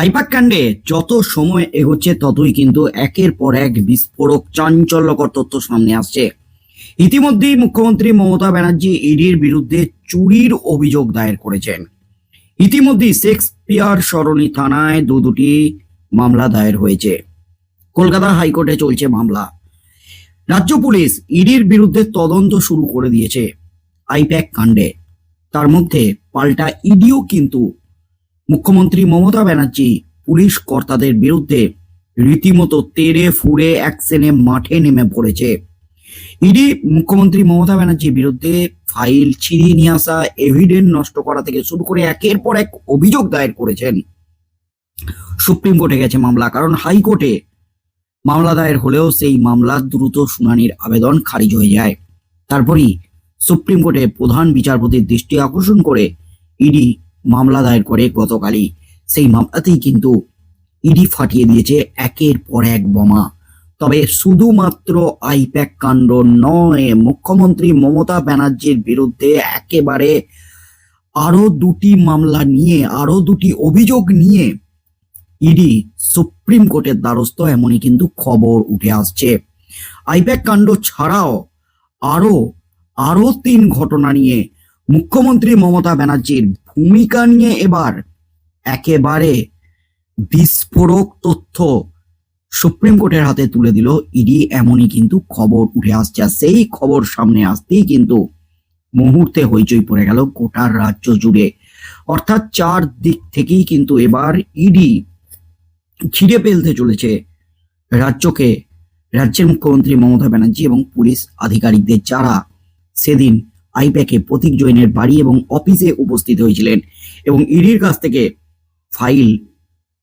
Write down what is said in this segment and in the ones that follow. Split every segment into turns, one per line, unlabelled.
আইপাক কাণ্ডে যত সময় এগোচ্ছে, ততই কিন্তু একের পর এক বিস্ফোরক, চাঞ্চল্যকর তথ্য সামনে আসছে। ইতিমধ্যেই মুখ্যমন্ত্রী মমতা ব্যানার্জি ইডির বিরুদ্ধে চুরির অভিযোগ দায়ের করেছেন। ইতিমধ্যেই শেক্সপিয়ার সরণি থানায় দু দুটি মামলা দায়ের হয়েছে। কলকাতা হাইকোর্টে চলছে মামলা। রাজ্য পুলিশ ইডির বিরুদ্ধে তদন্ত শুরু করে দিয়েছে আইপ্যাক কাণ্ডে। তার মধ্যে পাল্টা ইডিও কিন্তু মুখ্যমন্ত্রী মমতা ব্যানার্জি পুলিশ কর্তাদের বিরুদ্ধে রীতিমতো তেড়ে ফুড়ে অ্যাকশনে মাঠে নেমে পড়েছে। ইডি মুখ্যমন্ত্রী মমতা ব্যানার্জির বিরুদ্ধে ফাইল ছিনিয়ে নিয়ে আসা এভিডেন্ট নষ্ট করা থেকে শুরু করে একের পর এক অভিযোগ দায়ের করেছেন। সুপ্রিম কোর্টে গেছে মামলা, কারণ হাইকোর্টে মামলা দায়ের হলেও সেই মামলার দ্রুত শুনানির আবেদন খারিজ হয়ে যায়। তারপরই সুপ্রিম কোর্টে প্রধান বিচারপতির দৃষ্টি আকর্ষণ করে ইডি মামলা দায়ের করে গতকালই। সেই মামলাতেই কিন্তু ইডি ফাটিয়ে দিয়েছে একের পর এক বোমা। তবে শুধুমাত্র আইপ্যাক কাণ্ড নয়, মুখ্যমন্ত্রী মমতা ব্যানার্জির বিরুদ্ধে একেবারে আরও দুটি মামলা নিয়ে আরও দুটি অভিযোগ নিয়ে ইডি সুপ্রিম কোর্টের দ্বারস্থ এমনই কিন্তু খবর উঠে আসছে। আইপ্যাক কাণ্ড ছাড়াও আরও আরও তিন ঘটনা নিয়ে মুখ্যমন্ত্রী মমতা ব্যানার্জির ভূমিকা নিয়ে এবার একেবারে বিস্ফোরক তথ্য সুপ্রিম কোর্টের হাতে তুলে দিল। ইডি এমনই কিন্তু খবর উঠে আসছে সেই খবর সামনে আসতেই কিন্তু মুহূর্তে হইচই পড়ে গেল গোটার রাজ্য জুড়ে। অর্থাৎ চার দিক থেকেই কিন্তু এবার ইডি ছিঁড়ে ফেলতে চলেছে রাজ্যকে। রাজ্যের মুখ্যমন্ত্রী মমতা ব্যানার্জি এবং পুলিশ আধিকারিকদের যারা সেদিন আইপ্যাকে প্রতীক জৈনের বাড়ি এবং অফিসে উপস্থিত হয়েছিলেন এবং ইডির কাছ থেকে ফাইল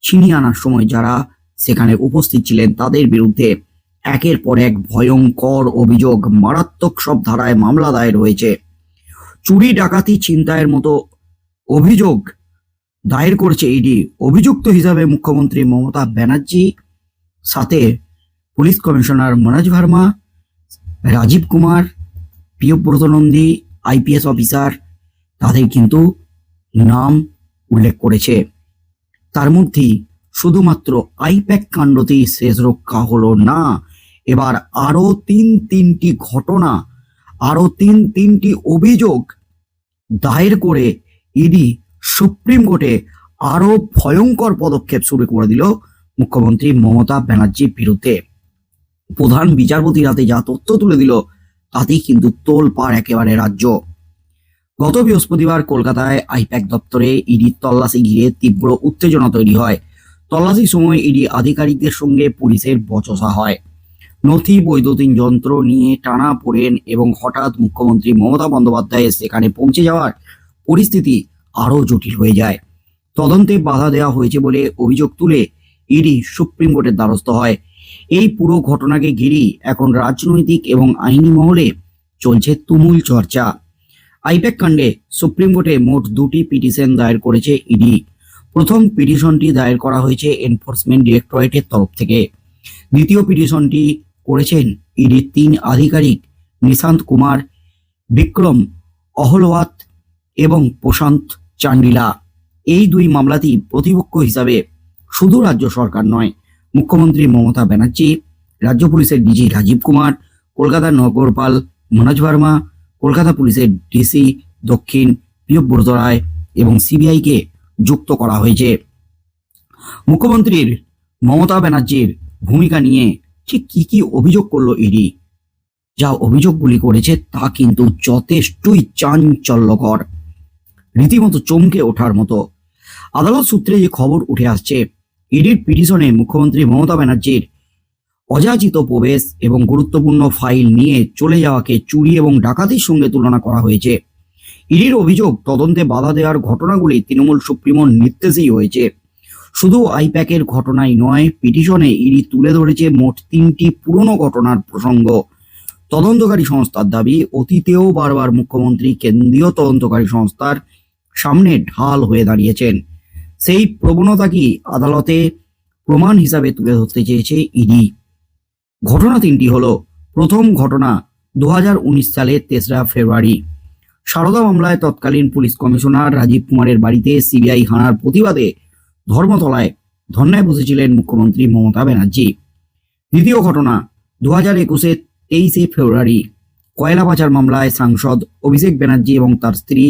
ছিনিয়ে আনার সময় যারা সেখানে উপস্থিত ছিলেন, তাদের বিরুদ্ধে একের পর এক ভয়ঙ্কর অভিযোগ, মারাত্মক সব ধারায় মামলা দায়ের হয়েছে। চুরি, ডাকাতি, ছিনতাইয়ের মতো অভিযোগ দায়ের করছে ইডি। অভিযুক্ত হিসাবে মুখ্যমন্ত্রী মমতা ব্যানার্জি, সাথে police commissioner Manoj Verma, Rajiv Kumar Priyabrata Nandi IPS officer, তাদের কিন্তু নাম উল্লেখ করেছে। তার মধ্যেই শুধুমাত্র আইপ্যাক কাণ্ডতেই শেষ রক্ষা হলো না। এবার আরও তিন তিনটি ঘটনা আরও তিন তিনটি অভিযোগ দায়ের করে ইডি সুপ্রিম কোর্টে আরও ভয়ঙ্কর পদক্ষেপ শুরু করে দিল মুখ্যমন্ত্রী মমতা ব্যানার্জির বিরুদ্ধে। প্রধান বিচারপতি হাতে যা তথ্য তুলে দিল তাতেই কিন্তু তোল পার একেবারে রাজ্য। গত বৃহস্পতিবার কলকাতায় আইপ্যাক দপ্তরে ইডি তল্লাশি ঘিরে তীব্র উত্তেজনা তৈরি হয়। তল্লাশির সময় ইডি আধিকারিকদের সঙ্গে পুলিশের বচসা হয়। নথি, বৈদ্যুতিন যন্ত্র নিয়ে টানা পড়েন এবং হঠাৎ মুখ্যমন্ত্রী মমতা বন্দ্যোপাধ্যায়ের সেখানে পৌঁছে যাওয়ার পরিস্থিতি আরও জটিল হয়ে যায়। তদন্তে বাধা দেওয়া হয়েছে বলে অভিযোগ তুলে ইডি সুপ্রিম কোর্টের দ্বারস্থ হয়। এই পুরো ঘটনাকে ঘিরে এখন রাজনৈতিক এবং আইনি মহলে চলছে তুমুল চর্চা। আইপ্যাক কাণ্ডে সুপ্রিম কোর্টে মোট দুটি পিটিশন দায়ের করেছে ইডি। প্রথম পিটিশনটি দায়ের করা হয়েছে এনফোর্সমেন্ট ডিরেক্টরেটের তরফ থেকে। দ্বিতীয় পিটিশনটি করেছেন ইডির তিন আধিকারিক নিশান্ত কুমার, বিক্রম অহলওয়াত এবং প্রশান্ত চান্ডিলা। এই দুই মামলাতেই প্রতিপক্ষ হিসাবে শুধু রাজ্য সরকার নয় মুখ্যমন্ত্রী মমতা ব্যানার্জি, রাজ্য পুলিশের ডিজি রাজীব কুমার, কলকাতার নগরপাল মনোজ ভার্মা, কলকাতা পুলিশের ডিসি দক্ষিণ প্রিয়ব্রত রায় এবং সিবিআইকে যুক্ত করা হয়েছে। মুখ্যমন্ত্রীর মমতা ব্যানার্জির ভূমিকা নিয়ে ঠিক কি কি অভিযোগ করল ইডি? যা অভিযোগগুলি করেছে তা কিন্তু যথেষ্টই চাঞ্চল্যকর। রীতিমতো চমকে ওঠার মতো। আদালত সূত্রে যে খবর উঠে আসছে। ইডির পিটিশনে মুখ্যমন্ত্রী মমতা ব্যানার্জির অযাচিত প্রবেশ এবং গুরুত্বপূর্ণ ফাইল নিয়ে চলে যাওয়াকে চুরি এবং ডাকাতির সঙ্গে তুলনা করা হয়েছে। ইডির অভিযোগ তদন্তে বাধা দেওয়ার ঘটনাগুলি তৃণমূল সুপ্রিমোর নির্দেশেই হয়েছে। শুধু আইপ্যাকের ঘটনাই নয়, পিটিশনে ইডি তুলে ধরেছে মোট তিনটি পুরনো ঘটনার প্রসঙ্গ। তদন্তকারী সংস্থার দাবি, অতীতেও বারবার মুখ্যমন্ত্রী কেন্দ্রীয় তদন্তকারী সংস্থার সামনে ঢাল হয়ে দাঁড়িয়েছেন। সেই প্রবণতা কি আদালতে প্রমাণ হিসাবে তুলে ধরতে চেয়েছে ইডি? ঘটনা তিনটি হলো, প্রথম ঘটনা দু সালের তেসরা ফেব্রুয়ারি। সারদা মামলায় তৎকালীন পুলিশ কমিশনার রাজীব কুমারের বাড়িতে সিবিআই হানার প্রতিবাদে ধর্মতলায় ধর্নায় বসেছিলেন মুখ্যমন্ত্রী মমতা ব্যানার্জি। দ্বিতীয় ঘটনা দু হাজার একুশে তেইশে ফেব্রুয়ারি, কয়লা পাচার মামলায় সাংসদ অভিষেক ব্যানার্জি এবং তার স্ত্রী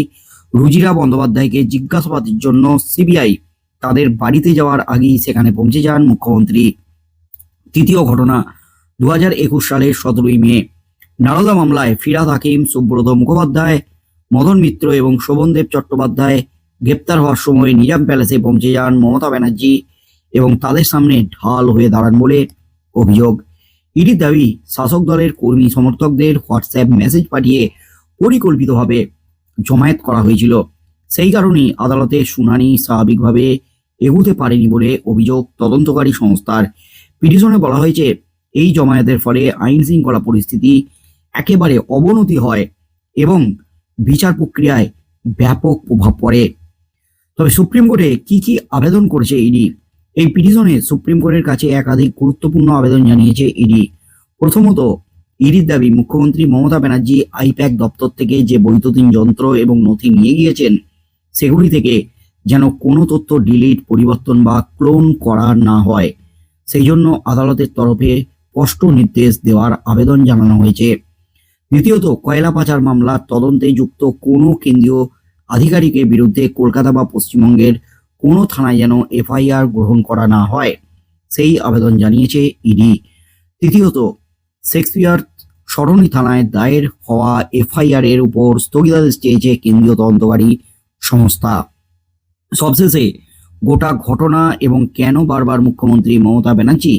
রুজিরা বন্দ্যোপাধ্যায়কে জিজ্ঞাসাবাদের জন্য সিবিআই তাদের বাড়িতে যাওয়ার আগেই সেখানে পৌঁছে যান মুখ্যমন্ত্রী। তৃতীয় ঘটনা দু হাজার একুশ সালের সতেরোই মে নারদা মামলায় ফিরাদ হাকিম, সুব্রত মুখোপাধ্যায়, মদন মিত্র এবং শোভনদেব চট্টোপাধ্যায় গ্রেপ্তার হওয়ার সময় নিজাম প্যালেসে পৌঁছে যান মমতা ব্যানার্জি এবং তাদের সামনে ঢাল হয়ে দাঁড়ান বলে অভিযোগ। ইডির দাবি, শাসক দলের কর্মী সমর্থকদের হোয়াটসঅ্যাপ মেসেজ পাঠিয়ে পরিকল্পিতভাবে জমায়েত করা হয়েছিল। সেই কারণেই আদালতে শুনানি স্বাভাবিকভাবে এগুতে পারেনি বলে অভিযোগ তদন্তকারী সংস্থার। পিটিশনে বলা হয়েছে, এই জমায়েতের ফলে আইন শৃঙ্খলা পরিস্থিতি একেবারে অবনতি হয় এবং বিচার প্রক্রিয়ায় ব্যাপক প্রভাব পড়ে। তবে সুপ্রিম কোর্টে কি কি আবেদন করেছে ইডি? এই পিটিশনে সুপ্রিম কোর্টের কাছে একাধিক গুরুত্বপূর্ণ আবেদন জানিয়েছে ইডি। প্রথমত ইডির দাবি, মুখ্যমন্ত্রী মমতা ব্যানার্জি আইপ্যাক দপ্তর থেকে যে বৈদ্যুতিন যন্ত্র এবং নথি নিয়ে গিয়েছেন, সেগুলি থেকে যেন কোনো তথ্য ডিলিট, পরিবর্তন বা ক্লোন করা না হয়। সেই জন্য আদালতের তরফে স্পষ্ট নির্দেশ দেওয়ার আবেদন জানানো হয়েছে। দ্বিতীয়ত, কয়লা পাচার মামলার তদন্তে যুক্ত কোনো কেন্দ্রীয় আধিকারিকের বিরুদ্ধে কলকাতা বা পশ্চিমবঙ্গের কোনো থানায় যেন এফআইআর গ্রহণ করা না হয়, সেই আবেদন জানিয়েছে ইডি। তৃতীয়ত শেক্সপিয়ার সরণি থানায় দায়ের হওয়া এফআইআর এর উপর স্থগিতাদেশ চেয়েছে কেন্দ্রীয় তদন্তকারী সংস্থা। সবশেষে গোটা ঘটনা এবং কেন বারবার মুখ্যমন্ত্রী মমতা ব্যানার্জি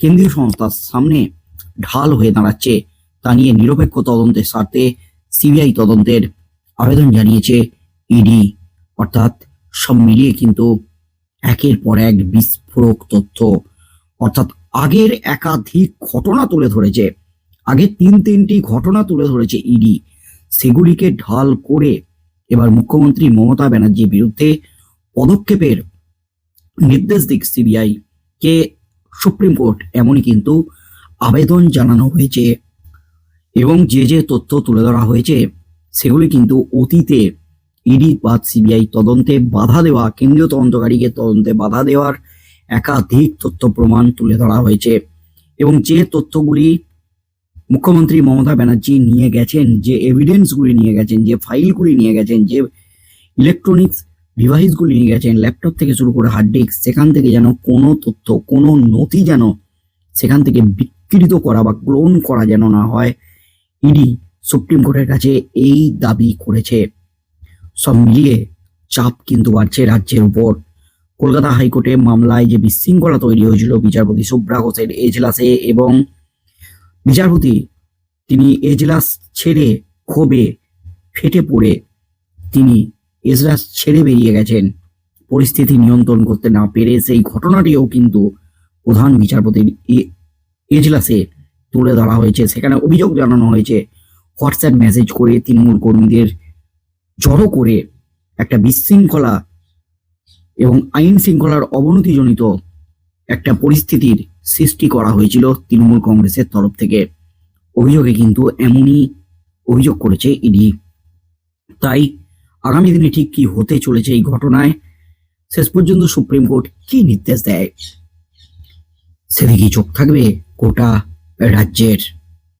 কেন্দ্রীয় সংস্থার সামনে ঢাল হয়ে দাঁড়াচ্ছে, তা নিয়ে নিরপেক্ষ তদন্তের স্বার্থে সিবিআই তদন্তের আবেদন জানিয়েছে ইডি। অর্থাৎ সব মিলিয়ে কিন্তু একের পর এক বিস্ফোরক তথ্য। অর্থাৎ আগের একাধিক ঘটনা তুলে ধরেছে। আগে তিন তিনটি ঘটনা তুলে ধরেছে ইডি সেগুলিকে ঢাল করে এবার মুখ্যমন্ত্রী মমতা ব্যানার্জির বিরুদ্ধে পদক্ষেপের নির্দেশ দিক সিবিআই কে সুপ্রিম কোর্ট এমনই কিন্তু আবেদন জানানো হয়েছে এবং যে যে তথ্য তুলে ধরা হয়েছে সেগুলি কিন্তু অতীতে ইডি বা সিবিআই তদন্তে বাধা দেওয়া, কেন্দ্রীয় তদন্তকারীকে তদন্তে বাধা দেওয়ার একাধিক তথ্য প্রমাণ তুলে ধরা হয়েছে এবং যে তথ্যগুলি মুখ্যমন্ত্রী মমতা ব্যানার্জি নিয়ে গেছেন, যে এভিডেন্সগুলি নিয়ে গেছেন, যে ফাইলগুলি নিয়ে গেছেন, যে ইলেকট্রনিক্স ডিভাইসগুলি নিয়ে গেছেন ল্যাপটপ থেকে শুরু করে হার্ড ডিস্ক সেখান থেকে যেন কোনো তথ্য, কোনো নথি যেন সেখান থেকে বিকৃত করা বা ক্লোন করা যেন না হয়, ইডি সুপ্রিম কোর্টের কাছে এই দাবি করেছে। সব মিলিয়ে চাপ কিন্তু বাড়ছে রাজ্যের উপর। কলকাতা হাইকোর্টে মামলায় যে বিশৃঙ্খলা তৈরি হয়েছিল বিচারপতি শুভ্রা ঘোষের এজলাসে এবং বিচারপতি তিনি এজলাস ছেড়ে ক্ষোভে ফেটে পড়ে তিনি এজলাস ছেড়ে বেরিয়ে গেছেন। পরিস্থিতি নিয়ন্ত্রণ করতে না পেরে সেই ঘটনাটিও কিন্তু প্রধান বিচারপতির এজলাসে তুলে ধরা হয়েছে। সেখানে অভিযোগ জানানো হয়েছে, হোয়াটসঅ্যাপ মেসেজ করে তৃণমূল কর্মীদের জড়ো করে একটা বিশৃঙ্খলা এবং আইন শৃঙ্খলার অবনতিজনিত একটা পরিস্থিতির সৃষ্টি করা হয়েছিল তৃণমূল কংগ্রেসের তরফ থেকে। অভিযোগে কিন্তু এমনই অভিযোগ করেছে ইডি। তাই আগামী দিনে ঠিক কি হতে চলেছে এই ঘটনায় শেষ পর্যন্ত সুপ্রিম কোর্ট কি নির্দেশ দেয়? সেদিকেই চোখ থাকবে গোটা রাজ্যের।